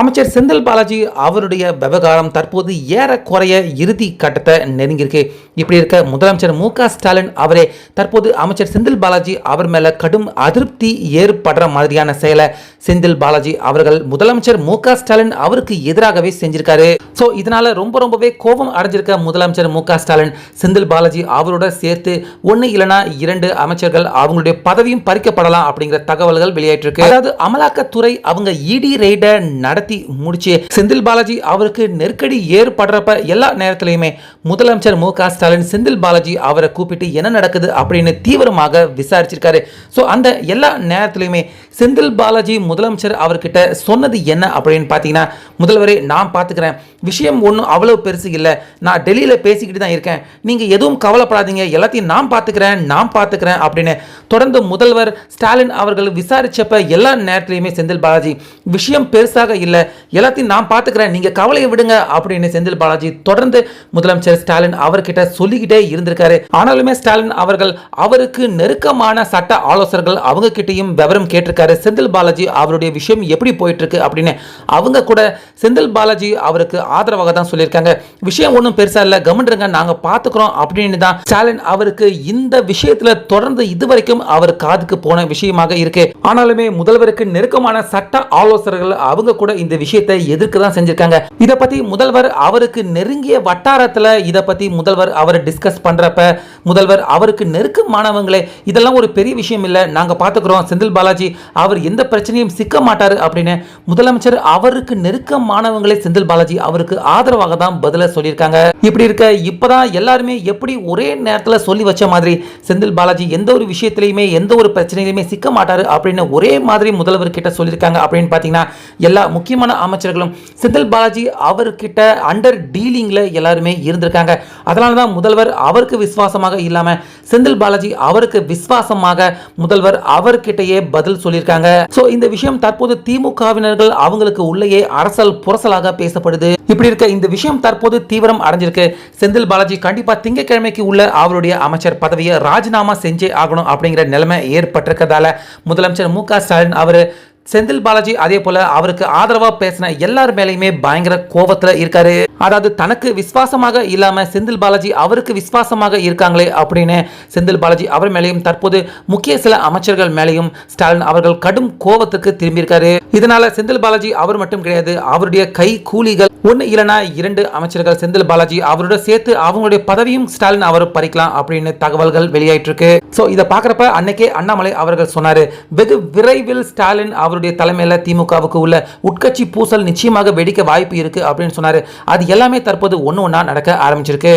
அமைச்சர் செந்தில் பாலாஜி அவருடைய விவகாரம் தற்போது ஏறக்குறைய இறுதி கட்டத்தை நெருங்கியிருக்கு. இப்படி இருக்க முதலமைச்சர் மு க ஸ்டாலின் அவரே தற்போது அமைச்சர் செந்தில் பாலாஜி அவர் மேல கடும் அதிருப்தி ஏற்படுற மாதிரியான செயலை செந்தில் பாலாஜி அவர்கள் முதலமைச்சர் மு க ஸ்டாலின் அவருக்கு எதிராகவே செஞ்சிருக்காரு. ஸோ இதனால ரொம்ப ரொம்பவே கோபம் அடைஞ்சிருக்க முதலமைச்சர் மு க ஸ்டாலின் செந்தில் பாலாஜி அவரோட சேர்த்து ஒன்று இல்லைனா இரண்டு அமைச்சர்கள் அவங்களுடைய பதவியும் பறிக்கப்படலாம் அப்படிங்கிற தகவல்கள் வெளியாயிட்டிருக்கு அதாவது அமலாக்கத்துறை அவங்க இடி ரெய்டை நடத்தி முடிச்சு செந்தில் பாலாஜி அவருக்கு நெருக்கடி ஏற்படுறப்ப எல்லா நேரத்திலையுமே முதலமைச்சர் மு க ஸ்டாலின் செந்தில் பாலாஜி அவரை கூப்பிட்டு என்ன நடக்குது அப்படின்னு தீவிரமாக விசாரிச்சிருக்காரு. ஸோ அந்த எல்லா நேரத்திலையுமே செந்தில் பாலாஜி முதலமைச்சர் அவர்கிட்ட சொன்னது என்ன அப்படின்னு பார்த்தீங்கன்னா முதல்வரே நான் பார்த்துக்கிறேன் விஷயம் ஒன்றும் அவ்வளோ பெருசு இல்லை. நான் டெல்லியில் பேசிக்கிட்டு தான் இருக்கேன். நீங்கள் எதுவும் கவலைப்படாதீங்க. எல்லாத்தையும் நான் பார்த்துக்கிறேன் நான் பார்த்துக்கிறேன் அப்படின்னு தொடர்ந்து முதல்வர் ஸ்டாலின் அவர்கள் விசாரிச்சப்ப எல்லா நேரத்திலையுமே செந்தில் பாலாஜி விஷயம் பெருசாக இல்லை எல்லாத்தையும் நான் பார்த்துக்கிறேன். நீங்கள் கவலையை விடுங்க அப்படின்னு செந்தில் பாலாஜி தொடர்ந்து முதலமைச்சர் ஸ்டாலின் அவர்கிட்ட சொல்லிக்கிட்டே இருந்திருக்காரு. ஆனாலுமே ஸ்டாலின் அவர்கள் அவருக்கு நெருக்கமான சட்ட ஆலோசகர்கள் அவங்க கிட்டையும் விவரம் கேட்டிருக்காரு. செந்தில் பாலாஜி அவருடைய விஷயம் எப்படி போயிட்டு இருக்கு அப்படின்னு அவங்க கூட செந்தில் பாலாஜி அவருக்கு ஆதரவாக தான் சொல்லியிருக்காங்க. விஷயம் ஒன்றும் பெருசாக இல்லை கவனிருங்க நாங்கள் பார்த்துக்கிறோம் அப்படின்னு தான் ஸ்டாலின் அவருக்கு இந்த விஷயத்தில் தொடர்ந்து இதுவரைக்கும் அவர் காதுக்கு போன விஷயமாக இருக்கு. ஆனாலுமே முதல்வருக்கு நெருக்கமான சட்ட ஆலோசகர்கள் அவங்க கூட இந்த விஷயத்தை எதிர்க்க தான் செஞ்சிருக்காங்க. இதை பத்தி முதல்வர் அவருக்கு நெருங்கிய வட்டாரத்துல இதை பத்தி முதல்வர் அவர் டிஸ்கஸ் பண்றப்ப முதல்வர் அவருக்கு நெருக்கமானவங்களே இதெல்லாம் ஒரு பெரிய விஷயம் இல்லை. நாங்க பார்த்துக்கிறோம் செந்தில் பாலாஜி அவர் எந்த பிரச்சனையும் சிக்க மாட்டாரு அப்படின்னு முதலமைச்சர் அவருக்கு நெருக்கமானவங்களே செந்தில் பாலாஜி அவருக்கு ஆதரவாக தான் பதில சொல்லியிருக்காங்க. இப்படி இருக்க இப்பதான் எல்லாருமே எப்படி ஒரே நேரத்தில் சொல்லி வச்ச மாதிரி செந்தில் பாலாஜி எந்த ஒரு விஷயத்திலையுமே எந்த ஒரு பிரச்சனையிலுமே சிக்க மாட்டாரு அப்படின்னு ஒரே மாதிரி முதல்வர் கிட்ட சொல்லியிருக்காங்க அப்படின்னு பார்த்தீங்கன்னா எல்லா முக்கியமான அமைச்சர்களும் செந்தில் பாலாஜி அவர்கிட்ட அண்டர் டீலிங்ல எல்லாருமே இருந்திருக்காங்க. அதனால தான் முதல்வர் அவருக்கு விசுவாசமாக இல்லாம செந்தில் பாலாஜி அவருக்கு விசுவாசமாக முதல்வர் அவர்கிட்டயே பதில் சொல்லியிருக்காங்க. ஸோ இந்த விஷயம் தற்போது திமுகவினர்கள் அவங்களுக்கு உள்ளேயே அரசல் புரசலாக பேசப்படுது. இப்படி இருக்க இந்த விஷயம் தற்போது தீவிரம் அடைஞ்சிருக்கு. செந்தில் பாலாஜி கண்டிப்பா திங்கட்கிழமைக்கு உள்ள அவருடைய அமைச்சர் பதவியை ராஜினாமா செஞ்சே ஆகணும் அப்படிங்கிற நிலைமை ஏற்பட்டிருக்கிறதால முதலமைச்சர் மு க ஸ்டாலின் அவர் செந்தில் பாலாஜி அதே போல அவருக்கு ஆதரவா பேசின எல்லார் மேலேயுமே பயங்கர கோபத்துல இருக்காரு. அதாவது தனக்கு விசுவாசமாக இல்லாம செந்தில் பாலாஜி அவருக்கு விசுவாசமாக இருக்காங்களே அப்படின்னு செந்தில் பாலாஜி அவர் மேலேயும் தற்போது முக்கிய சில அமைச்சர்கள் மேலேயும் ஸ்டாலின் அவர்கள் கடும் கோபத்துக்கு திரும்பியிருக்காரு. இதனால செந்தில் பாலாஜி அவர் மட்டும் கிடையாது அவருடைய கை கூலிகள் ஒன்னு இல்லைனா இரண்டு அமைச்சர்கள் செந்தில் பாலாஜி அவரோட சேர்த்து அவங்களுடைய பதவியும் ஸ்டாலின் அவர் பறிக்கலாம் அப்படின்னு தகவல்கள் வெளியாயிட்டு இருக்கு. ஸோ இதை பார்க்குறப்ப அன்னைக்கே அண்ணாமலை அவர்கள் சொன்னாரு வெகு விரைவில் ஸ்டாலின் அவருடைய தலைமையில் திமுகவுக்கு உள்ள உட்கட்சி பூசல் நிச்சயமாக வெடிக்க வாய்ப்பு இருக்கு அப்படின்னு சொன்னார். அது எல்லாமே தற்போது ஒன்று ஒன்றா நடக்க ஆரம்பிச்சிருக்கு.